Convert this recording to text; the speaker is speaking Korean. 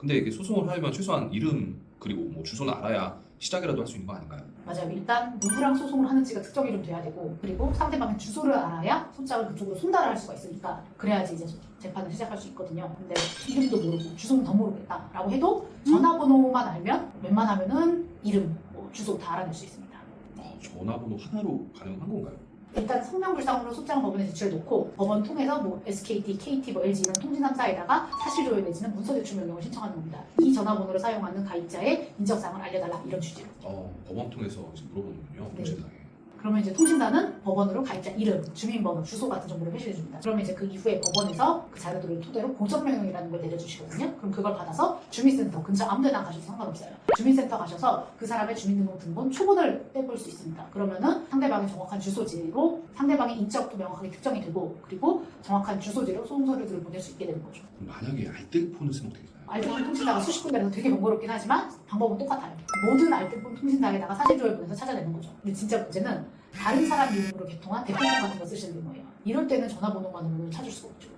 근데 이게 소송을 하려면 최소한 이름 그리고 뭐 주소는 알아야 시작이라도 할 수 있는 거 아닌가요? 맞아요. 일단 누구랑 소송을 하는지가 특정이 좀 돼야 되고 그리고 상대방의 주소를 알아야 손장을 그쪽으로 손달을 할 수가 있으니까 그래야지 이제 재판을 시작할 수 있거든요. 근데 이름도 모르고 주소는 더 모르겠다라고 해도 전화번호만 알면 웬만하면은 이름, 뭐 주소 다 알아낼 수 있습니다. 어, 전화번호 하나로 가능한 건가요? 일단 성명불상으로 소장 법원에 제출해 놓고 법원 통해서 뭐 SKT, KT, 뭐 LG 이런 통신 3사에다가 사실 조회 내지는 문서 제출 명령을 신청하는 겁니다. 이 전화번호를 사용하는 가입자의 인적사항을 알려달라 이런 취지로. 어, 법원 통해서 이제 물어보는군요. 네. 통신사에. 그러면 이제 통신사는 법원으로 가입자 이름, 주민번호, 주소 같은 정보를 회시해 줍니다. 그러면 이제 그 이후에 법원에서 그 자료들을 토대로 고정명령이라는 걸 내려주시거든요. 그럼 그걸 받아서 주민센터 근처 아무데나 가셔도 상관없어요. 주민센터 가셔서 그 사람의 주민등록등본 초본을 떼볼 수 있습니다. 그러면은 상대방의 정확한 주소지로 상대방의 인적도 명확하게 특정이 되고 그리고 정확한 주소지로 소송 서류들을 보낼 수 있게 되는 거죠. 만약에 알뜰폰을 쓰면 어떻게 되나요? 알뜰폰 통신사가 수십 군데라서 되게 번거롭긴 하지만 방법은 똑같아요. 모든 알뜰폰 통신사에다가 사실조회 보내서 찾아내는 거죠. 근데 진짜 문제는 다른 사람 이름으로 개통한 대표번 같은 거 쓰시는 거예요. 이럴 때는 전화번호만으로는 찾을 수가 없죠.